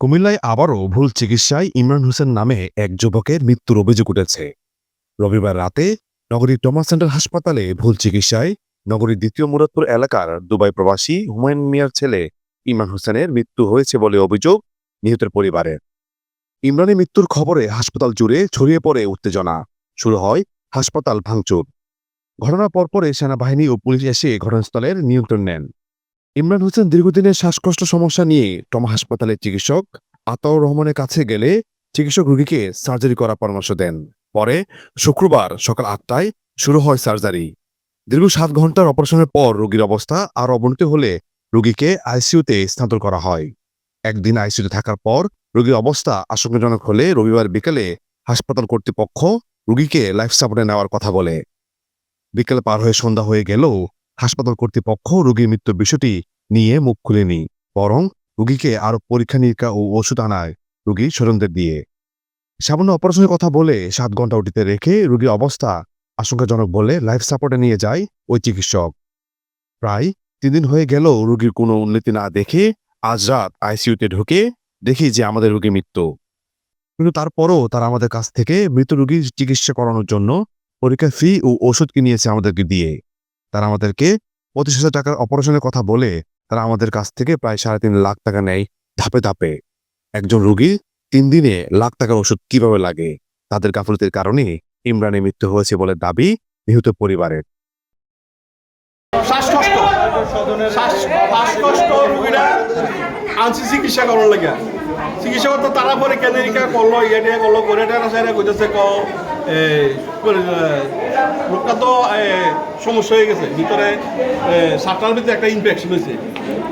কুমিল্লায় আবারও ভুল চিকিৎসায় ইমরান হোসেন নামে এক যুবকের মৃত্যুর অভিযোগ উঠেছে। রবিবার রাতে নগরীর টমা সেন্টার হাসপাতালে ভুল চিকিৎসায় নগরীর দ্বিতীয় মুরাদপুর এলাকার দুবাই প্রবাসী হুমায়ুন মিয়ার ছেলে ইমরান হোসেনের মৃত্যু হয়েছে বলে অভিযোগ নিহতের পরিবারের। ইমরানের মৃত্যুর খবরে হাসপাতাল জুড়ে ছড়িয়ে পড়ে উত্তেজনা। শুরু হয় হাসপাতাল ভাঙচুর। ঘটনার পরপরে সেনাবাহিনী ও পুলিশ এসে ঘটনাস্থলের নিয়ন্ত্রণ নেন। ইমরান হোসেন দীর্ঘদিনের শ্বাসকষ্ট সমস্যা নিয়ে টমা হাসপাতালের চিকিৎসক আতাউর রহমানের কাছে গেলে চিকিৎসক রোগীকে সার্জারি করার পরামর্শ দেন। পরে শুক্রবার সকাল আটটায় শুরু হয় সার্জারি। দীর্ঘ সাত ঘণ্টার অপারেশনের পর রোগীর অবস্থা আর অবনতি হলে রোগীকে আইসিইউতে স্থানান্তর করা হয়। একদিন আইসিইউতে থাকার পর রোগীর অবস্থা আশঙ্কাজনক হলে রবিবার বিকেলে হাসপাতাল কর্তৃপক্ষ রোগীকে লাইফ সাপোর্টে নেওয়ার কথা বলে। বিকেল পার হয়ে সন্ধ্যা হয়ে গেলেও হাসপাতাল কর্তৃপক্ষ রোগীর মৃত্যুর বিষয়টি নিয়ে মুখ খুলেনি, বরং রোগীকে আরও পরীক্ষা নিরীক্ষা ও ওষুধ আনায় রোগীর স্বজনদের দিয়ে। সামান্য অপারেশনের কথা বলে সাত ঘণ্টা ওটিতে রেখে রোগীর অবস্থা আশঙ্কাজনক বলে লাইফ সাপোর্টে নিয়ে যায় ওই চিকিৎসক। প্রায় তিন দিন হয়ে গেল রোগীর কোনো উন্নতি না দেখে আজ রাত আইসিইউতে ঢুকে দেখি যে আমাদের রোগী মৃত্যু। কিন্তু তারপরও তারা আমাদের কাছ থেকে মৃত রোগীর চিকিৎসা করানোর জন্য পরীক্ষা ফি ও ওষুধ কিনিয়েছে আমাদেরকে দিয়ে। তারা আমাদেরকে পঁচিশ হাজার টাকার অপারেশনের কথা বলে তারা আমাদের কাছ থেকে প্রায় সাড়ে তিন লাখ টাকা নেয় ধাপে ধাপে। একজন রুগী তিন দিনে লাখ টাকার ওষুধ কীভাবে লাগে? তাদের গাফলতির কারণে ইমরানের মৃত্যু হয়েছে বলে দাবি নিহত পরিবারের। চিকিৎসা করতে তারা পরীক্ষা নিরীক্ষা করল ইয়ে করল করে টেরা সাইরা কইতেছে ক লোকটা তো সমস্যা হয়ে গেছে। ভিতরে সাতটার ভিতরে একটা ইনফেকশন হয়েছে।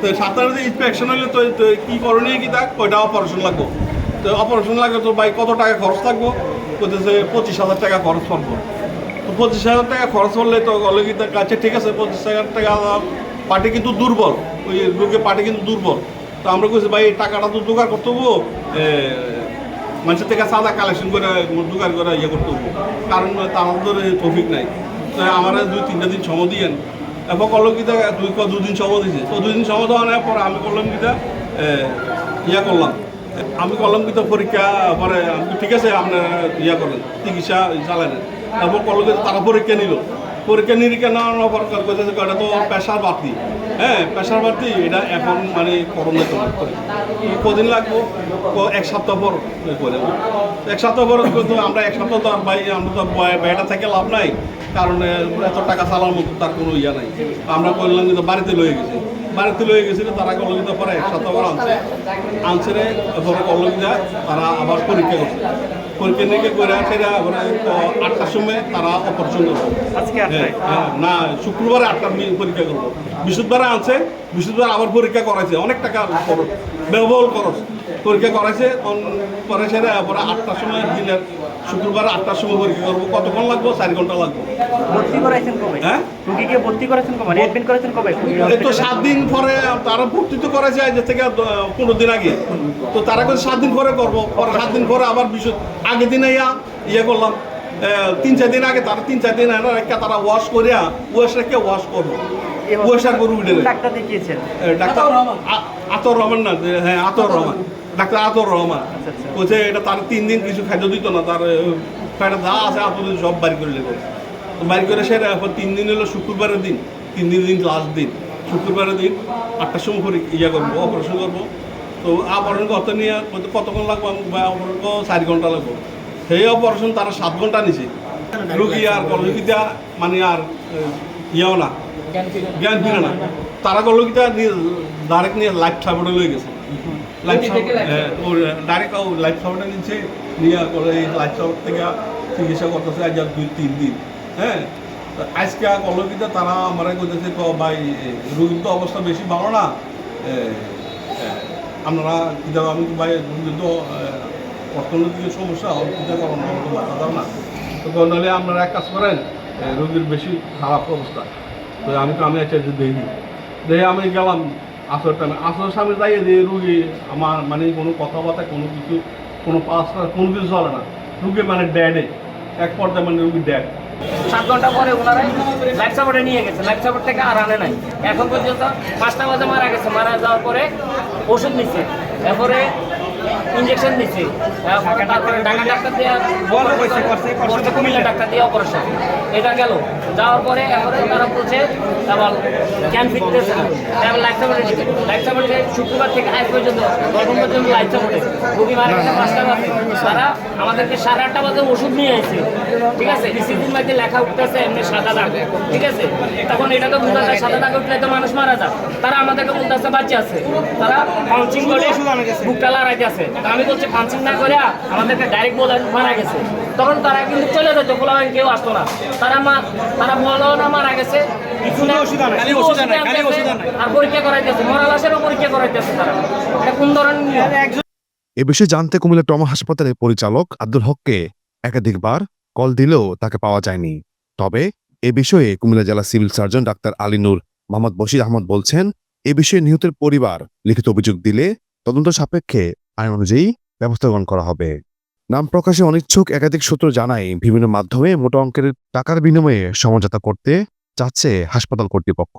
তো সাতটার ভিতরে ইনফেকশন হলে তো কি করণীয় কি থাক কয়টা অপারেশন লাগবো? তো অপারেশন লাগবে তো ভাই কত টাকা খরচ থাকব কইতেছে পঁচিশ হাজার টাকা খরচ পড়ব তো পঁচিশ হাজার টাকা খরচ করলে তো কি তার কাছে ঠিক আছে, পঁচিশ হাজার টাকা পার্টি কিন্তু দুর্বল। ওই রোগের পার্টি কিন্তু দুর্বল। তো আমরা কইছি, ভাই টাকাটা তো জোগাড় করতে হব। মানুষের থেকে সাদা কালেকশন করে জোগাড় করে ইয়ে করতে হব। কারণ তাদের টপিক নাই। তো আমার দুই তিনটা দিন সময় দিয়েন। এরপর করল কি দুই দুদিন সময় দিয়েছে। তো দুদিন সময় দেওয়ার পর আমি করলাম কি ইয়া করলাম। আমি করলাম কিন্তু পরীক্ষা, পরে আমি ঠিক আছে, আপনার ইয়া করলেন চিকিৎসা চালালেন। তারপর করল কিন্তু তারা পরীক্ষা নিল। পরীক্ষা নিরীক্ষা নেওয়ার পর কইতেছে এটা তো পেশার বাড়তি হ্যাঁ পেশার বাড়তি এটা এখন মানে করোনা চলে করে কদিন লাগবো এক সপ্তাহ পর করে এক সপ্তাহ পর কিন্তু আমরা এক সপ্তাহ তো আর ভাই, আমরা তো বেটা থেকে লাভ নাই। কারণ এত টাকা চালার মতো তার কোনো ইয়া নাই। আমরা করলাম কিন্তু বাড়িতে লয়ে গেছি। বাড়িতে হয়ে গেছিল তারা কলকিতা পরে এক সপ্তাহ পর আনছে আনছে পরে কলকিতা তারা আবার পরীক্ষা করছে। পরীক্ষা নিরীক্ষা করে সেটা পরে আটটার সময় তারা অপারেশন করব হ্যাঁ, হ্যাঁ, না শুক্রবারে আটটার পরীক্ষা করব বৃহস্পতিবারে আনছে বৃহস্পতিবার আবার পরীক্ষা করাইছে অনেক টাকা খরচ ব্যবহার খরচ। পরীক্ষা করাইছে তখন পরে আটটার সময় দিনের শুক্রবার আটটার সময় পরীক্ষা করব। কতক্ষণ লাগবো? চার ঘণ্টা লাগবো। ভর্তি করাইছেন কবে? হ্যাঁ? রুগীকে ভর্তি করেছেন কবে? অ্যাডমিট করেছেন কবে? এই তো সাত দিন পরে তারা ভর্তি তো করেছে থেকে পনেরো দিন আগে। তো তারা কিন্তু সাত দিন পরে করব। পরে সাত দিন পরে আবার বিশ আগের দিনে ইয়া ইয়ে করলাম। তিন চার দিন আগে তারা তিন চার দিন এনে রেখে তারা ওয়াশ করিয়া ওয়াশ রেখে ওয়াশ করব। ওয়াশ আর করব উঠে ডাক্তার দেখিয়েছেন। ডাক্তার আতর রহমান। না হ্যাঁ আতর রহমান। ডাক্তার আতর রহমান। বলছে এটা তার তিন দিন কিছু খাদ্য দিত না তার পেটে যা আছে আতর সব বাড়ি করে লেগে তো বাড়ি করে এখন তিন দিন হলো শুক্রবারের দিন তিন দিন দিন লাস্ট দিন। শুক্রবারের দিন আটটার সময় করে ইয়া করব অপারেশন করব। তো অপারেশন করতে নিয়ে কতক্ষণ লাগবো বা অপারেশন করব চার ঘণ্টা লাগবো। সেই অপারেশন তারা সাত ঘণ্টা নিছে। রুগী আর কলকিতা মানে আর ইয়েও না। জ্ঞান ফিরে না। তারা করল কি ডাইরেক্ট নিয়ে লাইফ সাপোর্টে লয়ে গেছে। লাইফ ও ডাইরেক্ট ও লাইফ সাপোর্টে নিচ্ছে নিয়ে করে লাইফ সাপোর্ট থেকে চিকিৎসা করতেছে আজ দুই তিন দিন। হ্যাঁ? তো আজকে করল কি তারা আমার কইতেছে ক ভাই রোগীর তো অবস্থা বেশি ভালো না। এ, এ, আপনারা কিতা আমি তো ভাই রোগীর তো অর্থনৈতিক সমস্যা কিতা করেন আমার তো মাথা দাও না। তো নাহলে আপনারা এক কাজ করেন রোগীর বেশি খারাপ অবস্থা। তো আমি তো আমি একটা যে দেখি দেখে আমি গেলাম আসর টাইমে আসর সামনে যাইয়ে যে রুগী আমার মানে কোনো কথাবার্তা, কোনো কিছু, কোনো পাস কোনো কিছু চলে না। রুগী মানে ড্যাডে এক পর্যায়ে মানে রুগী ড্যাড সাত ঘণ্টা পরে ওনারা লাইফ সাপোর্টে নিয়ে গেছে। লাইফ সাপোর্ট থেকে আর আনে নাই। এখন পর্যন্ত পাঁচটা বাজে মারা গেছে। মারা যাওয়ার পরে ওষুধ নিচ্ছে এরপরে ইঞ্জেকশন দিছে। তারপরে ঢাকা ডাক্তার দিয়ে করছে কুমিল্লা ডাক্তার দিয়ে অপারেশন এটা গেল। যাওয়ার পরে এরপরে তারা বলছে আবার জ্ঞান ফিরতেছে না এবার লাইফ সাপোর্টে দিবে লাইফ সাপোর্টে শুক্রবার থেকে আজ পর্যন্ত তখন পর্যন্ত লাইফ সাপোর্টে রোগী মারা গেছে পাঁচটা বাজে। তারা আমাদেরকে সাড়ে আটটা বাজে ওষুধ নিয়ে আসছে ঠিক আছে? রিসিপ্টির মধ্যে লেখা উঠতেছে এমনি সাদা দাগ। ঠিক আছে? তখন এটা তো বোঝা যায় সাদা দাগ উঠলে তো মানুষ মারা যায় তারা আমাদেরকে বলতেছে বাচ্চা আছে। তারা পাঞ্চিং করে বুকটা লড়াইতে আছে। তা আমি বলছি পাঞ্চিং না করে আমাদেরকে ডাইরেক্ট বলে মারা গেছে। তখন তারা কিন্তু চলে যেত বলা কেউ আসতো না। তারা মা তারা বলো না মারা গেছে। কিছু না শুধু ওষুধ আনতেছে, আর পরীক্ষা করাইতেছে মরা লাশেরও পরীক্ষা করাইতেছে তারা। এটা কোন ধরনের এ বিষয়ে জানতে কুমিল্লা ট্রমা হাসপাতালের পরিচালক আব্দুল হককে একাধিকবার কল দিলেও তাকে পাওয়া যায়নি। তবে এ বিষয়ে কুমিল্লা জেলা civil surgeon doctor Alinur Mohammad Bashir Ahmed বলছেন এ বিষয়ে নিহতের পরিবার লিখিত অভিযোগ দিলে তদন্ত সাপেক্ষে আইন অনুযায়ী ব্যবস্থা গ্রহণ করা হবে। নাম প্রকাশে অনিচ্ছুক একাধিক সূত্র জানায়, বিভিন্ন মাধ্যমে মোটা অঙ্কের টাকার বিনিময়ে সমঝোতা করতে চাচ্ছে হাসপাতাল কর্তৃপক্ষ।